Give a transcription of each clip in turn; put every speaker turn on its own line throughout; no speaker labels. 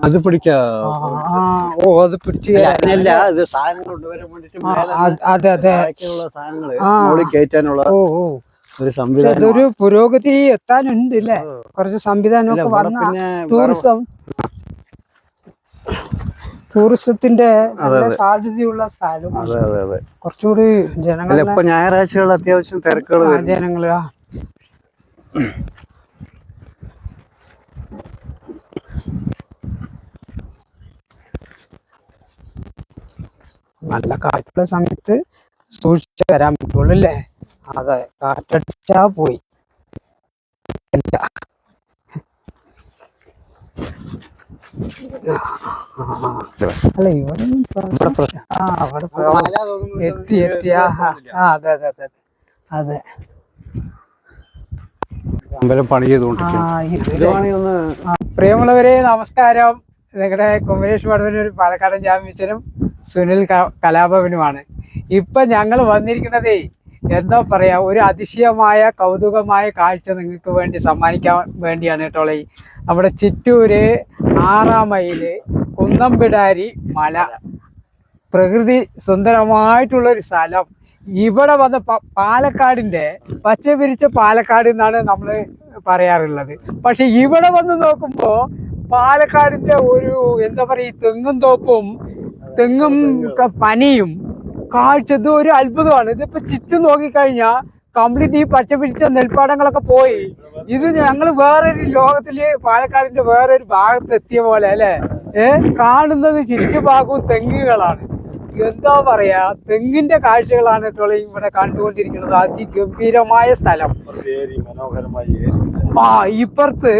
അത് പിടിക്കാ.
ഓ അത് പിടിച്ച്
അതിനല്ല അത് സാധനങ്ങൾ കൊണ്ടുവരാൻ വേണ്ടിട്ട്
അത്- അതെ.
കയറ്റാനുള്ള
ഓ ഓ.
ഒരു സംവിധാനം
അതൊരു പുരോഗതി എത്താനുണ്ട് അല്ലേ? കുറച്ച് സംവിധാനം
അല്ല,
ഒക്കെ വന്ന ടൂറിസം ടൂറിസത്തിന്റെ സാധ്യതയുള്ള സ്ഥലം.
അതെ അതെ അതെ.
കുറച്ചുകൂടി ജനങ്ങൾ
ഇപ്പൊ ഞായറാഴ്ചകൾ അത്യാവശ്യം തിരക്കുകൾ
ജനങ്ങൾ നല്ല കാറ്റുള്ള സമയത്ത് സൂക്ഷിച്ച് വരാൻ പറ്റുള്ളൂ അല്ലേ അതെ കാറ്റടിച്ചാ പോയി. അല്ല ഇവിടെ ആ അവിടെ എത്തി എത്തി. ആ അതെ അതെ അതെ അതെ.
അമ്പലം പണി
പ്രിയമുള്ളവരെ നമസ്കാരം. നിങ്ങളുടെ കുമരേഷ് വടവനൂർ പാലക്കാടൻ ജാമ്യച്ചനും സുനിൽ കലാഭവനുമാണ്. ഇപ്പൊ ഞങ്ങൾ വന്നിരിക്കുന്നതേ എന്താ പറയാ ഒരു അതിശയമായ കൗതുകമായ കാഴ്ച നിങ്ങൾക്ക് വേണ്ടി സമ്മാനിക്കാൻ വേണ്ടിയാണ് കേട്ടോളെ നമ്മുടെ ചിറ്റൂര് ആറാം മൈൽ കുന്നംപിടാരി മല. പ്രകൃതി സുന്ദരമായിട്ടുള്ള ഒരു സ്ഥലം. ഇവിടെ വന്ന പാലക്കാടിന്റെ പച്ച പിരിച്ച പാലക്കാട് എന്നാണ് നമ്മൾ പറയാറുള്ളത്. പക്ഷെ ഇവിടെ വന്ന് നോക്കുമ്പോൾ പാലക്കാടിന്റെ ഒരു എന്താ പറയുക തെങ്ങും തോപ്പും തെങ്ങും പനിയും. കാഴ്ചത് ഒരു അത്ഭുതമാണ്. ഇതിപ്പോ ചുറ്റും നോക്കിക്കഴിഞ്ഞാൽ കംപ്ലീറ്റ് ഈ പച്ച പിടിച്ച നെൽപ്പാടങ്ങളൊക്കെ പോയി. ഇത് ഞങ്ങൾ വേറൊരു ലോകത്തിൽ പാലക്കാടിന്റെ വേറൊരു ഭാഗത്ത് എത്തിയ പോലെ അല്ലെ? ഏർ കാണുന്നത് ചുറ്റുഭാഗവും തെങ്ങുകളാണ്. എന്താ പറയാ? തെങ്ങിന്റെ കാഴ്ചകളാണ് ഇപ്പോൾ ഇവിടെ കണ്ടുകൊണ്ടിരിക്കുന്നത്. അതിഗംഭീരമായ സ്ഥലം. ആ ഇപ്പുറത്ത്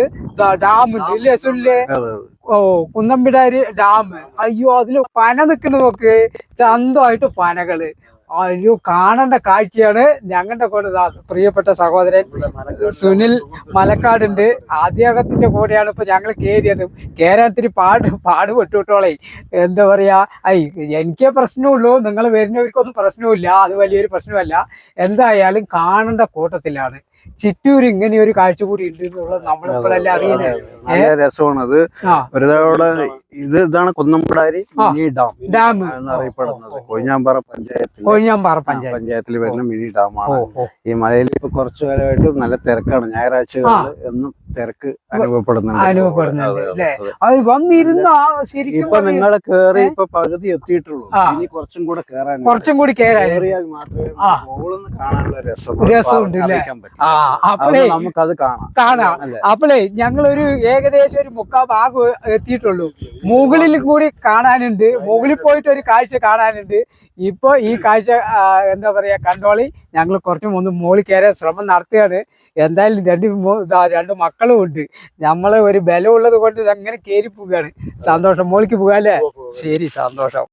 ഡാമുണ്ട് ഇല്ലേ സുല്ലേ. ഓ കുന്നമ്പിടാര് ഡാം. അയ്യോ അതിൽ പന നിൽക്കുന്ന നോക്ക്. ചന്തമായിട്ട് പനകൾ. അയ്യോ കാണേണ്ട കാഴ്ചയാണ് ഞങ്ങളുടെ കൂടെ പ്രിയപ്പെട്ട സഹോദരൻ സുനിൽ മലക്കാടുണ്ട്. അദ്ദേഹത്തിന്റെ കൂടെയാണ് ഇപ്പൊ ഞങ്ങൾ കയറിയത് കേരളത്തിന് പാട് പാടുപെട്ടുവിട്ടോളെ എന്താ പറയാ ഐ എനിക്കേ പ്രശ്നമുള്ളൂ നിങ്ങൾ വരുന്നവർക്കൊന്നും പ്രശ്നമില്ല അത് വലിയൊരു പ്രശ്നമല്ല. എന്തായാലും കാണേണ്ട കൂട്ടത്തിലാണ്. ചിറ്റൂർ ഇങ്ങനെ ഒരു കാഴ്ച കൂടി ഉണ്ട് എന്നുള്ളത് നമ്മളിപ്പോഴല്ലേ അറിയുന്നത്.
നല്ല രസമാണ് അത്.
ആ.
ഒരു തവണ ഇത് ഇതാണ് കുന്നമ്പടാരി മിനി ഡാം
ഡാം.
എന്നറിയപ്പെടുന്നത് കൊഴിഞ്ഞാമ്പാറ പഞ്ചായത്തിൽ
കൊഴിഞ്ഞാമ്പാറ പഞ്ചായത്ത്.
പഞ്ചായത്തിൽ വരുന്ന മിനി ഡാമാണ്. ഈ മലയിൽ ഇപ്പൊ കുറച്ചു കാലമായിട്ട് നല്ല തിരക്കാണ്. ഞായറാഴ്ചകളിൽ എന്നും തിരക്ക് അനുഭവപ്പെടുന്നുണ്ട്.
അനുഭവപ്പെടുന്നുണ്ട്
അതെ,
വന്നിരുന്ന ശരിക്കും
ഇപ്പൊ നിങ്ങൾ കേറി ഇപ്പൊ പകുതി എത്തിയിട്ടുള്ളൂ. ഇനി കുറച്ചും കൂടെ കേറാൻ
കുറച്ചും കൂടി
കേറിയാൽ മാത്രമേ കാണാനുള്ള രസം
രസമുണ്ട്
നമുക്കത് കാണാം.
കാണാം? അപ്പളേ ഞങ്ങളൊരു ഏകദേശം ഒരു മുക്കാ ഭാഗം എത്തിയിട്ടുള്ളൂ. മുകളിൽ കൂടി കാണാനുണ്ട്. മുകളിൽ പോയിട്ട് ഒരു കാഴ്ച കാണാനുണ്ട്. ഇപ്പൊ ഈ കാഴ്ച എന്താ പറയാ കണ്ടോളി. ഞങ്ങൾ കുറച്ചും ഒന്ന് മുകളിൽ കയറാൻ ശ്രമം നടത്തുകയാണ് എന്തായാലും രണ്ട് രണ്ട് മക്കളും ഉണ്ട്. നമ്മളെ ഒരു ബലമുള്ളത് കൊണ്ട് അങ്ങനെ കയറി പോവുകയാണ്. സന്തോഷം. മുകളിലേക്ക് പോകാല്ലേ ശരി സന്തോഷം.